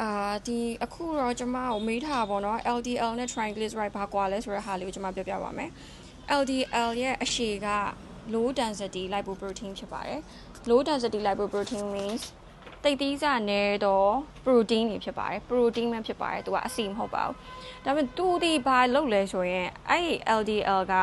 အာဒီအခုတော့ကျမကိုမေးထားပါတော့ LDL နဲ့ triglyceride ဘာကွာလဲဆိုတဲ့ဟာလေးကိုကျမပြောပြပါမယ် LDL ရဲ့အရှည်က low density lipoprotein ဖြစ်ပါတယ် low density lipoprotein means တိတ်သီးစာနဲ့တော့ protein တွေဖြစ်ပါတယ် protein ပဲဖြစ်ပါတယ်သူကအဆီမဟုတ်ပါဘူးဒါပေမဲ့သူဒီဘာလုပ်လဲဆိုရင်အဲ့ဒီ LDL က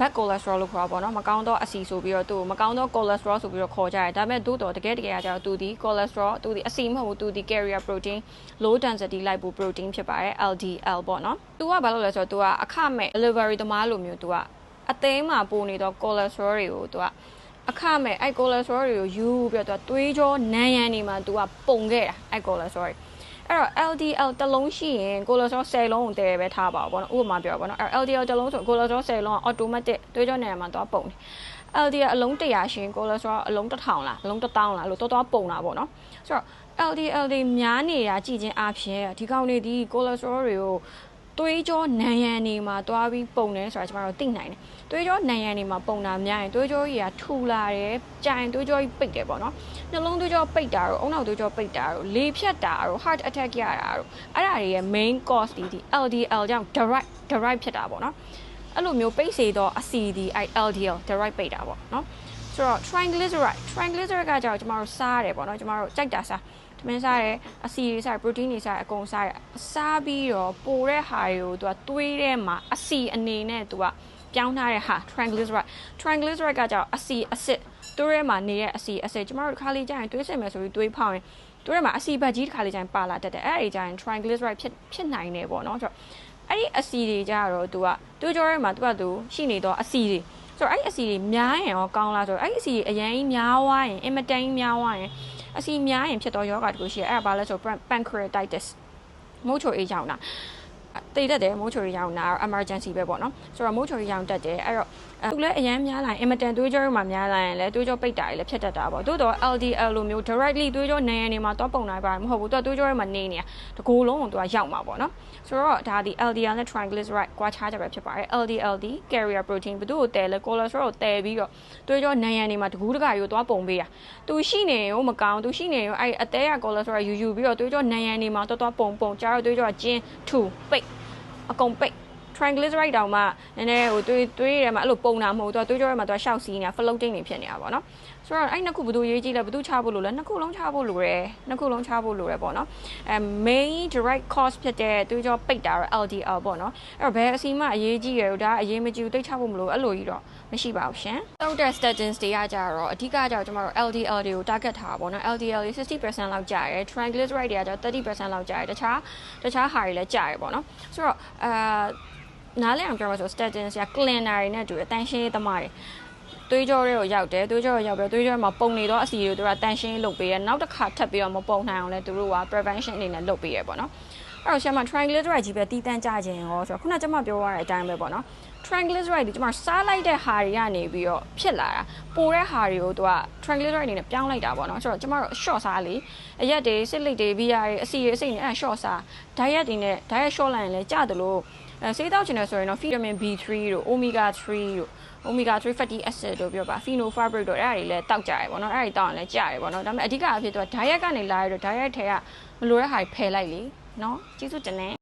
bad cholesterol လို့ခေါ်တာပေါ့နော်မကောင်းသောအဆီဆိုပြီးတော့သူ့ကိုမကောင်းသော cholesterol ဆိုပြီးတော့ခေါ်ကြတယ်ဒါပေမဲ့သို့တော်တကယ်တကယ်ကကျတော့သူဒီ cholesterol သူဒီအဆီမဟုတ်ဘူးသူဒီ carrier protein low density lipoprotein ဖြစ်ပါတယ် LDL ပေါ့နော်သူကဘာလို့လဲဆိုတော့သူကအခမဲ့ delivery သမားလိုမျိုးသူကအသေးမှာပိုနေတော့ cholesterol တွေကိုသူကအခမဲ့အဲ့ cholesterol တွေကိုယူပြီးတော့သူကသွေးကြောနန်းရံနေမှာသူကပုံခဲ့တာအဲ့ cholesterol တွေ အဲ့တော့ LDL တစ်လုံးရှိရင် cholesterol 10လုံးကိုတည်ပဲထားပါဘောနော်ဥပမာပြောပါဘောနော်အဲ့ LDL တစ်လုံးဆို cholesterol 10လုံးက automatic တွေးကြောနေရာမှာသွားပုံတယ် LDL အလုံး100ရှင် cholesterol အလုံး1000လားအလုံး1000လားလို့တော်တော်ပုံတာပေါ့နော်ဆိုတော့ LDL တွေများနေတာကြည်ချင်းအပြင်ဒီကောင်တွေဒီ cholesterol တွေကို သွေးကြောနံရံနေမှာတွားပြီးပုံတယ်ဆိုတာကျွန်တော်တို့သိနိုင်တယ်။သွေးကြောနံရံနေမှာပုံတာများရင်သွေးကြောကြီးကထူလာတယ်။ကြာရင်သွေးကြောကြီးပိတ်တယ်ပေါ့နော်။နှလုံးသွေးကြောပိတ်တာတို့အုံနောက်သွေးကြောပိတ်တာတို့လေဖြတ်တာတို့ heart attack ရတာတို့အဲ့ဒါတွေရဲ့ main cause ဒီဒီ LDL ကြောင့် direct direct ဖြစ်တာပေါ့နော်။အဲ့လိုမျိုးပိတ်စေတော့အဆီဒီ LDL direct ပိတ်တာပေါ့နော်။ဆိုတော့ triglyceride triglyceride ကကြောင့်ကျမတို့စားရတယ်ပေါ့နော်ကျမတို့ကြိုက်တာစား ထမင်းစားတယ်အဆီတွေစားတယ် protein တွေစားတယ်အကုန်စားတယ်စားပြီးတော့ပိုတဲ့ဟာတွေကိုသူကသွေးထဲမှာအဆီအနေနဲ့သူကပြောင်းထားတဲ့ဟာ triglyceride triglyceride ကကြောင့်အဆီအဆစ်သွေးထဲမှာနေတဲ့အဆီအဆစ်ကျမတို့တစ်ခါလေးကြာရင်သွေးစစ်မယ်ဆိုပြီးသွေးဖောက်ရင်သွေးထဲမှာအဆီဘတ်ကြီးတစ်ခါလေးကြာရင်ပါလာတတ်တယ်အဲ့ဒီကြာရင် triglyceride ဖြစ်ဖြစ်နိုင်တယ်ပေါ့နော်ဆိုတော့အဲ့ဒီအဆီတွေကြတော့သူကသွေးကြောထဲမှာသူကသူရှိနေတော့အဆီတွေဆိုတော့အဲ့ဒီအဆီတွေများရင်ရောကောင်းလားဆိုတော့အဲ့ဒီအဆီတွေအရင်များွားရင်အင်မတန်များွားရင် အဆီများရင်ဖြစ်တော့ယောဂတကူရှိတယ်အဲ့ဒါဘာလဲဆို pancreatitis မိုးချိုအေးရောင်တာ တိတ်တတ်တယ်မိုးချိုအေးရောင်တာ emergency ပဲပေါ့နော်ဆိုတော့မိုးချိုအေးရောင်တက်တယ်အဲ့တော့သူလည်းအရန်များလာရင်အင်မတန်သွေးကြောတွေမှာများလာရင်လည်းသွေးကြောပိတ်တာတွေလည်းဖြစ်တတ်တာပေါ့တိုးတော့ LDL လိုမျိုး directly သွေးကြောနံရံနေမှာတော့ပုံနိုင်ပါမဟုတ်ဘူးသူကသွေးကြောတွေမှာနေနေတာတကူလုံးကိုသူကရောက်မှာပေါ့နော်ဆိုတော့ဒါဒီ LDL နဲ့ triglyceride ကွာခြားကြပဲဖြစ်ပါတယ် LDL ဒီ carrier protein ဘယ်သူ့ကိုတဲလဲ cholesterol ကိုတဲပြီးတော့သွေးကြောနံရံနေမှာတကူတကရိုးသွားပုံပေးတာသူရှိနေရောမကောင်းသူရှိနေရောအဲ့အသေးရ cholesterol ယူယူပြီးတော့သွေးကြောနံရံနေမှာတော့တော့ပုံပုံကြားတော့သွေးကြောကကျင်းထူပိတ် អរគុណពេក triglyceride တောင်မှနည်းနည်းဟိုသွေးသွေးထဲမှာအဲ့လိုပုံတာမဟုတ်တော့သွေးကြောထဲမှာသူကရှောက်စီးနေတာ floating နေဖြစ်နေတာပေါ့နော်ဆိုတော့အဲ့နှစ်ခုဘယ်သူရေးကြည့်လဲဘယ်သူချဖို့လို့လဲနှစ်ခုလုံးချဖို့လိုတယ်နှစ်ခုလုံးချဖို့လိုတယ်ပေါ့နော်အဲ main direct cause ဖြစ်တဲ့သွေးကြောပိတ်တာတော့ LDL ပေါ့နော်အဲ့တော့ဘယ်အစီအမအရေးကြီးရလို့ဒါအရေးမကြီးဘူးတိတ်ချဖို့မလိုအဲ့လိုကြီးတော့မရှိပါဘူးရှင်တောက်တဲ့ statins တွေကကြတော့အဓိကကြောင့်ကျမတို့ LDL တွေကို target ထားပါပေါ့နော် LDL တွေ60%လောက်ကြာတယ် triglyceride တွေကကျတော့30%လောက်ကြာတယ်တခြားတခြားဟာတွေလည်းကြာတယ်ပေါ့နော်ဆိုတော့အာ နားလည်အောင်ပြောမှာဆို statins က cleaner တွေနဲ့တူတယ်တန်ရှင်းရေးသမားတွေသွေးကြောတွေကိုရောက်တယ်သွေးကြောတွေရောက်ပြီးသွေးကြောမှာပုံနေတော့အစီတွေကိုသူကတန်ရှင်းလုပ်ပေးရနောက်တစ်ခါထပ်ပြီးတော့မပုံနိုင်အောင်လဲသူတို့က prevention အနေနဲ့လုပ်ပေးရပေါ့နော်အဲ့တော့ဆရာမ triglyceride ကြီးပဲတီးတန်းကြခြင်းရောဆိုတော့ခုနကကျွန်မပြောရတဲ့အတိုင်းပဲပေါ့နော် triglyceride ဒီကျွန်မစားလိုက်တဲ့ဟာတွေကနေပြီးတော့ဖြစ်လာတာပိုတဲ့ဟာတွေကိုသူက triglyceride အနေနဲ့ပြောင်းလိုက်တာပေါ့နော်ဆိုတော့ကျွန်မတို့ short စားလေအရက်တွေစစ်လိတ်တွေ VR တွေအစီတွေအစိတ်တွေအဲ့ short စား diet တွေနဲ့ diet short လိုက်ရင်လည်းကြတယ်လို့ အဲဆေးတောက်ချင်တယ်ဆိုရင်တော့ vitamin B3 တို့ omega 3တို့ omega 3 fatty acid တို့ပြောပါ phenolphthaleate တို့အဲ့ဒါတွေလည်းတောက်ကြရပေါ့နော်အဲ့ဒါတွေတောက်ရင်လည်းကြရပေါ့နော်ဒါပေမဲ့အဓိကအဖြစ်သူက diet ကနေလာရတော့ diet ထဲကမလိုတဲ့ဟာတွေဖယ်လိုက်လေနော်ကျေးဇူးတင်တယ်